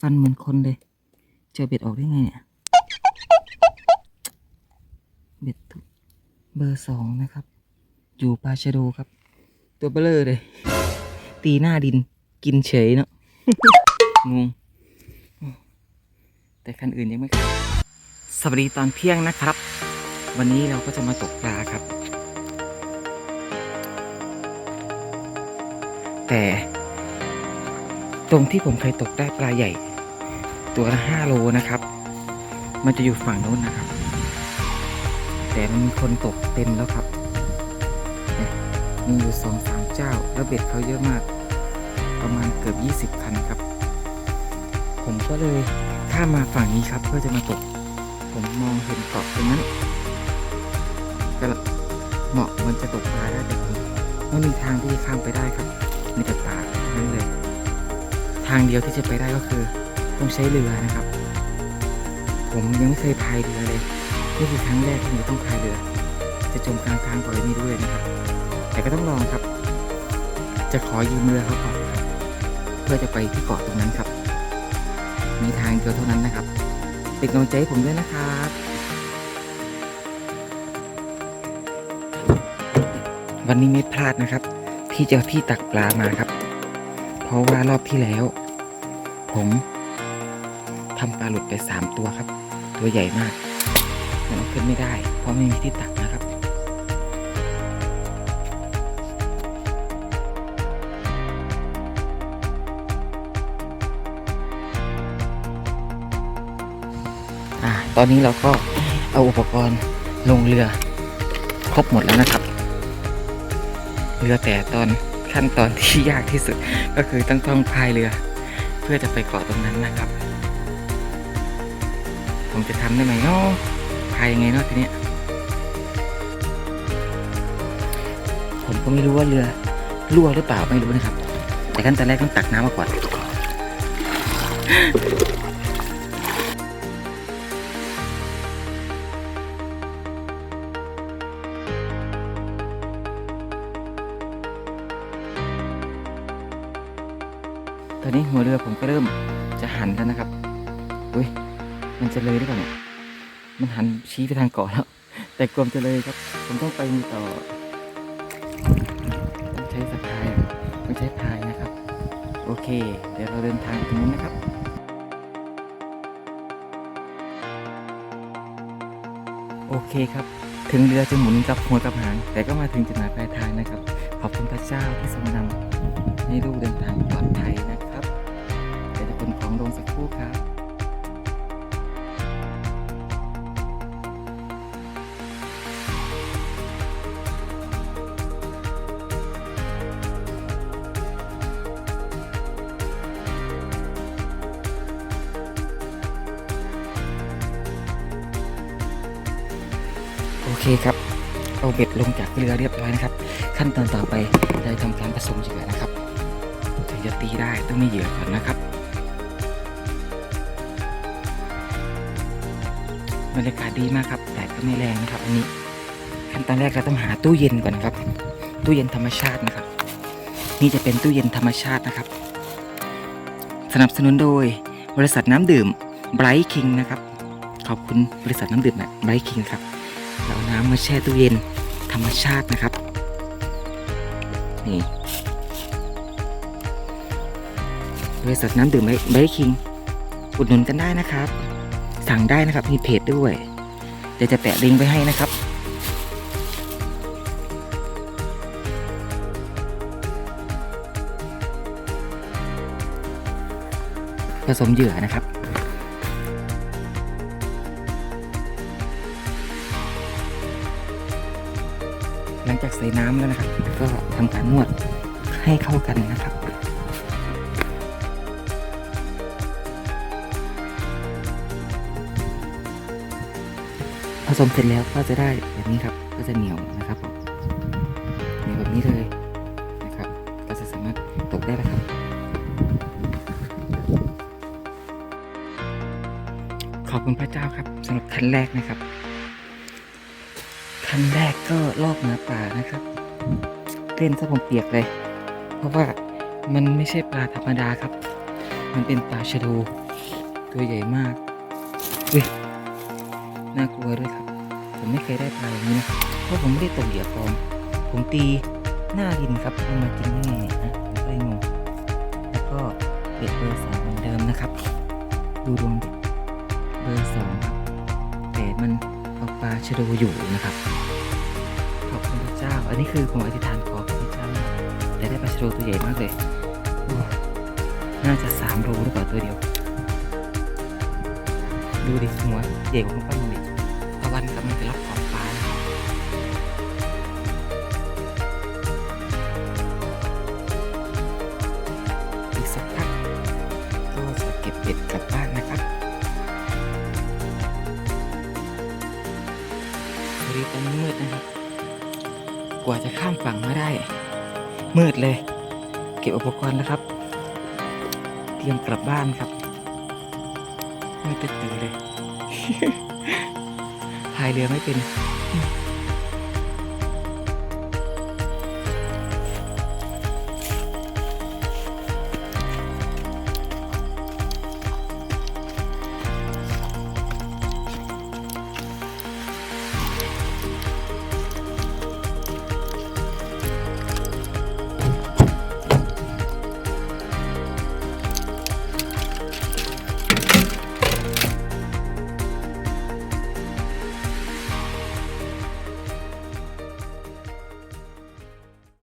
ฟันเหมือนคนเลยเจอเบ็ดออกได้ไงเนี่ย เบ็ดเบอร์สองนะครับ อยู่ปลาชะโดครับ ตัวเบลอเลย ตีหน้าดินกินเฉยเนาะงงแต่คันอื่นยังไม่เข้าสวัสดีตอนเที่ยงนะครับ วันนี้เราก็จะมาตกปลาครับ แต่ตรงที่ผมเคยตกได้ปลาใหญ่ ตัวละห้าโลนะครับ มันจะอยู่ฝั่งโน้นนะครับ แต่มันมีคนตกเต็มแล้วครับ มีอยู่สองสามเจ้า แล้วเบ็ดเขาเยอะมาก ประมาณเกือบ 20 คันครับ ผมก็เลยข้ามมาฝั่งนี้ครับ เพื่อจะมาตก ผมมองเห็นเกาะตรงนั้นก็เหมาะมันจะตกปลาได้แต่ผมไม่มีทางที่จะข้ามไปได้ครับ มีแต่ป่างนั้นเลย ทางเดียวที่จะไปได้ก็คือ ต้องใช้เรือนะครับ ผมยังไม่เคยพายเรือเลยนี่คือครั้งแรกที่ผมต้องพายเรือ จะจมกลางทางปล่อยไม่รู้เลยนะครับ แต่ก็ต้องลองครับ จะขอยืมเรือเขาก่อนเพื่อจะไปที่เกาะตรงนั้นครับ มีทางเดียวเท่านั้นนะครับเป็นกำลังใจให้ผมด้วยนะครับวันนี้ไม่พลาดนะครับ ที่จะที่ตักปลามาครับ เพราะว่ารอบที่แล้ว ผม ทำปลาหลุดไปสามตัวครับ ตัวใหญ่มากมันเอาขึ้นไม่ได้ เพราะไม่มีที่ตักนะครับ อ่า ตอนนี้เราก็เอาอุปกรณ์ลงเรือครบหมดแล้วนะครับ เรือแต่ตอนขั้นตอนที่ยากที่สุดก็คือต้องต้องพายเรือ เพื่อจะไปเกาะตรงนั้นนะครับ ผมจะทำได้ไหมเนาะพายยังไงเนาะทีเนี้ยผมก็ไม่รู้ว่าเรือรั่วหรือเปล่าไม่รู้นะครับ แต่ขั้นตอนแรกต้องตักน้ำมาก่อนตอนนี้หัวเรือผมก็เริ่มจะหันแล้วนะครับ อุ้ย มันจะเลยหรือเปล่าเนี่ยมันหันชี้ไปทางเกาะแล้ว แต่กลมจะเลยครับ ผมต้องไปต่อ ต้องใช้สะพายต้องใช้พายนะครับ โอเค เดี๋ยวเราเดินทางตรงนู้นนะครับโอเคครับ ถึงเรือจะหมุนกับหัวกับหาง แต่ก็มาถึงจุดหมายปลายทางนะครับ ขอบคุณพระเจ้าที่ทรงนำให้ลูกเดินทางปลอดภัยนะครับ เดี๋ยวจะขนของลงสักครู่ครับ โอเคครับเอาเบ็ดลงจากเรือเรียบร้อยนะครับ ขั้นตอนต่อไปเราทำการผสมเหยื่อนะครับถึงจะตีได้ต้องมีเหยื่อก่อนนะครับบรรยากาศดีมากครับแต่ก็ไม่แรงนะครับอันนี้ขั้นตอนแรกเราต้องหาตู้เย็นก่อนนะครับ ตู้เย็นธรรมชาตินะครับ นี่จะเป็นตู้เย็นธรรมชาตินะครับ สนับสนุนโดยบริษัทน้ำดื่ม Bright King นะครับ ขอบคุณบริษัทน้ำดื่ม Bright King ครับ เอาน้ำมาแช่ตู้เย็นธรรมชาตินะครับ นี่บริษัทน้ำดื่มไบคิง อุดหนุนกันได้นะครับ สั่งได้นะครับ มีเพจด้วย เดี๋ยวจะแปะลิงก์ไว้ให้นะครับผสมเหยื่อนะครับ หลังจากใส่น้ำแล้วนะครับ ก็ทำการนวดให้เข้ากันนะครับผสมเสร็จแล้วก็จะได้แบบนี้ครับ ก็จะเหนียวนะครับเหนียวแบบนี้เลยนะครับ ก็จะสามารถตกได้แล้วครับขอบคุณพระเจ้าครับสำหรับคันแรกนะครับ คันแรกก็ลอกหมาป่านะครับเล่นซะผมเปียกเลย เพราะว่ามันไม่ใช่ปลาธรรมดาครับ มันเป็นปลาชะโดตัวใหญ่มากเฮ้ยน่ากลัวด้วยครับ ผมไม่เคยได้ปลาอย่างนี้นะเพราะผมไม่ได้ตกเหยื่อปลอมผมตีหน้าดินครับเอามากินได้ไงนะผมก็งงแล้วก็เบ็ดเบอร์สองเหมือนเดิมนะครับ ดูดวงเบ็ด ชะโดอยู่นะครับ ขอบคุณพระเจ้า อันนี้คือผมอธิษฐานขอพระเจ้าแต่ได้ปลาชโดตัวใหญ่มากเลยน่าจะสามโลหรือเปล่าตัวเดียว ดูดิหัวใหญ่กว่าของป้าลุงอี รีตอนนี้มืดนะครับ กว่าจะข้ามฝั่งมาได้ มืดเลย เก็บอุปกรณ์แล้วครับ เตรียมกลับบ้านครับมืดตื่นเลยพายเรือไม่เป็น